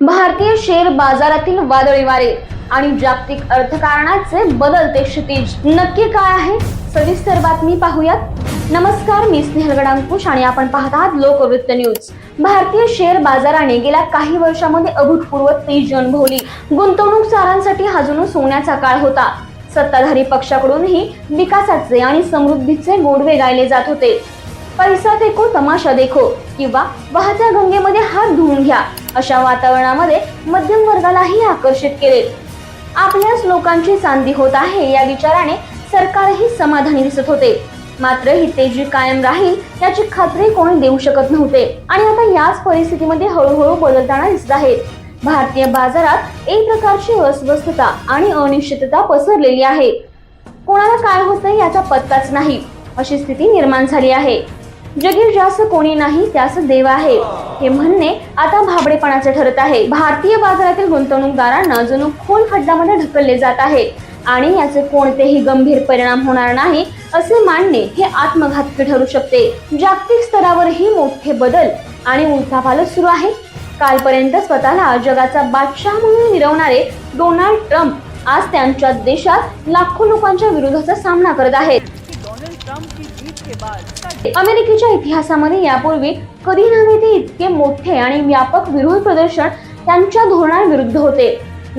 भारतीय शेअर बाजारातील वादळी वारे आणि जागतिक अर्थकारणाचे बदलते क्षितिज नक्की काय आहे? सविस्तर बातमी पाहूयात. नमस्कार मी स्नेहल गडांकुश आणि आपण पाहत आहात लोकवृत्त न्यूज. भारतीय शेअर बाजाराने गेल्या काही वर्षामध्ये अभूतपूर्व तेज अनुभवली गुंतवणूकदारांसाठी हा जणू सोन्याचा काळ होता. सत्ताधारी पक्षाकडूनही विकासाचे आणि समृद्धीचे गोडवे गायले जात होते. पैसा फेको तमाशा देखो किंवा वाहत्या गंगेमध्ये हात धुवून घ्या. अशा वातावरणामध्ये मध्यम वर्गालाही आकर्षित केले. आपल्याच लोकांची चांदी होत आहे या विचाराने सरकारही समाधानी दिसत होते. मात्र ही तेजी कायम राहील याची खात्री कोणी देऊ शकत नव्हते. आणि आता याच परिस्थितीमध्ये हळूहळू बदलताना दिसत आहेत. भारतीय बाजारात एक प्रकारची अस्वस्थता आणि अनिश्चितता पसरलेली आहे. कोणाला काय होतं याचा पत्ताच नाही. अशी स्थिती निर्माण झाली आहे. जगी जास्त कोणी नाही त्यास देव आहे. हे म्हणणे आता भाबडेपणाचे ठरत आहे. भारतीय बाजारातील गुंतवणूकदारांना जणू खोल खड्ड्यामध्ये ढकलले जात आहे. आणि याचे कोणतेही गंभीर परिणाम होणार नाही असे मानणे हे आत्मघातकी ठरू शकते. जागतिक स्तरावरही मोठे बदल आणि उलथापालट सुरू आहे. कालपर्यंत स्वतःला जगाचा बादशाह म्हणून मिरवणारे डोनाल्ड ट्रम्प आज त्यांच्या देशात लाखो लोकांच्या विरोधाचा सामना करत आहेत. डोनाल्ड की जीत के बाद अमेरिकेच्या इतिहासामध्ये यापूर्वी कधी नव्हे ते इतके मोठे आणि व्यापक विरोध प्रदर्शन त्यांच्या धोरणांविरुद्ध होते.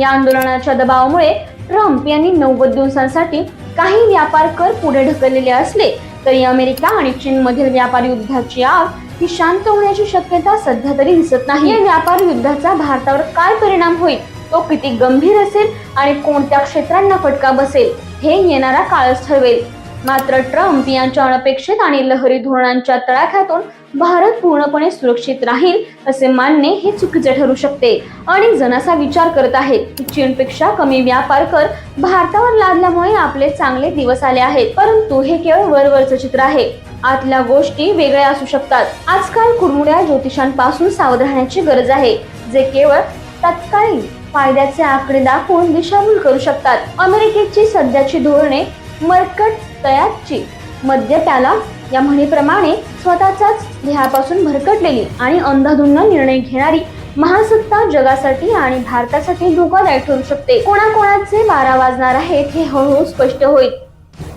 या आंदोलनाच्या दबावामुळे ट्रम्प यांनी नव्वद दिवसांसाठी काही व्यापार कर पुढे ढकललेले असले तरी अमेरिका आणि चीन मधील व्यापार युद्धाची आग ही शांत होण्याची शक्यता सध्या तरी दिसत नाही. या व्यापार युद्धाचा भारतावर काय परिणाम होईल? तो किती गंभीर असेल आणि कोणत्या क्षेत्रांना फटका बसेल? हे येणारा काळच ठरवेल. मात्र ट्रम्प यांच्या अनपेक्षित आणि लहरी धोरणांच्या तळाख्यातून भारत पूर्णपणे सुरक्षित राहील असे मानणे हे चुकीचे ठरू शकते. अनेक जण असा विचार करत आहेत की चीनपेक्षा कमी व्यापार कर भारतावर लादल्यामुळे आपले चांगले दिवस आले आहेत परंतु हे केवळ वरवरचं चित्र आहे. आतल्या गोष्टी वेगळ्या असू शकतात. आजकाल कुरमुड्या ज्योतिषांपासून सावध राहण्याची गरज आहे जे केवळ तत्कालीन फायद्याचे आकडे दाखवून दिशाभूल करू शकतात. अमेरिकेची सध्याची धोरणे मरकट तयाची मद्य त्याला या म्हणीप्रमाणे स्वतःच्याच ध्येयापासून भरकटलेली आणि अंधाधुंद निर्णय घेणारी महासत्ता जगासाठी आणि भारतासाठी धोकादायक ठरू शकते. कोणाकोणाचे बारा वाजणार आहेत हे हळूहळू स्पष्ट होईल.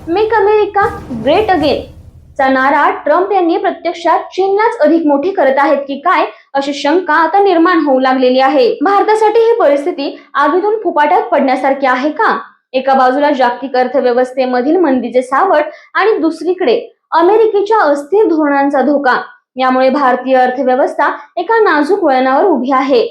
Make America great again. चा नारा ट्रम्प यांनी प्रत्यक्षात चीनलाच अधिक मोठी करत आहेत की काय अशी शंका आता निर्माण होऊ लागलेली आहे. भारतासाठी ही परिस्थिती आगीतून फुपाट्यात पडण्यासारखी आहे का? एका बाजूला जागतिक अर्थव्यवस्थेमधील मंदीचे सावट आणि दुसरीकडे अमेरिकेच्या अस्थिर धोरणांचा धोका. यामुळे भारतीय अर्थव्यवस्था एका नाजूक वळणावर उभी आहे.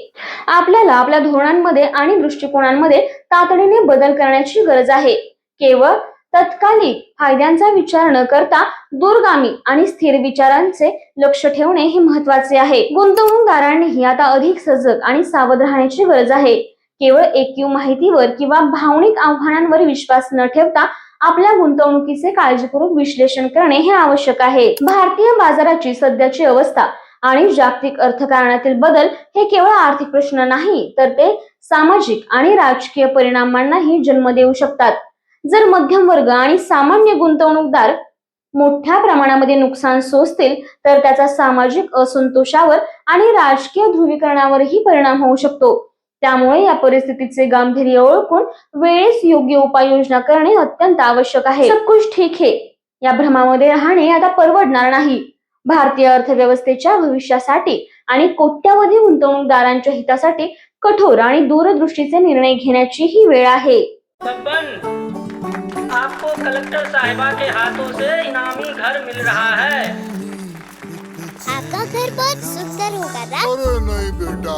आपल्याला आपल्या धोरणांमध्ये आणि दृष्टिकोनांमध्ये तातडीने बदल करण्याची गरज आहे. केवळ तत्कालिक फायद्यांचा विचार न करता दूरगामी आणि स्थिर विचारांचे लक्ष ठेवणे हे महत्त्वाचे आहे. गुंतवणूकदारांनीही आता अधिक सजग आणि सावध राहण्याची गरज आहे. केवळ एकीव माहितीवर किंवा भावनिक आव्हानांवर विश्वास न ठेवता आपल्या गुंतवणुकीचे काळजीपूर्वक विश्लेषण करणे हे आवश्यक आहे. भारतीय बाजाराची सध्याची अवस्था आणि जागतिक अर्थकारणातील बदल हे केवळ आर्थिक प्रश्न नाही तर ते सामाजिक आणि राजकीय परिणामांनाही जन्म देऊ शकतात. जर मध्यम वर्ग आणि सामान्य गुंतवणूकदार मोठ्या प्रमाणामध्ये नुकसान सोसतील तर त्याचा सामाजिक असंतोषावर आणि राजकीय ध्रुवीकरणावरही परिणाम होऊ शकतो. त्यामुळे या परिस्थितीचे गांभीर्य ओळखून वेळेस योग्य उपाययोजना करणे अत्यंत आवश्यक आहे. सब कुछ ठीक है. या भ्रमामध्ये राहणे आता परवडणार नाही. भारतीय अर्थव्यवस्थेच्या भविष्यासाठी आणि कोट्यावधी गुंतवणूकदारांच्या हितासाठी कठोर आणि दूरदृष्टीचे निर्णय घेण्याची ही वेळ आहे. आपको कलेक्टर साहिबा के हाथों से इनामी घर मिल रहा है। आपका घर बहुत सुंदर होगा ना अरे नहीं बेटा।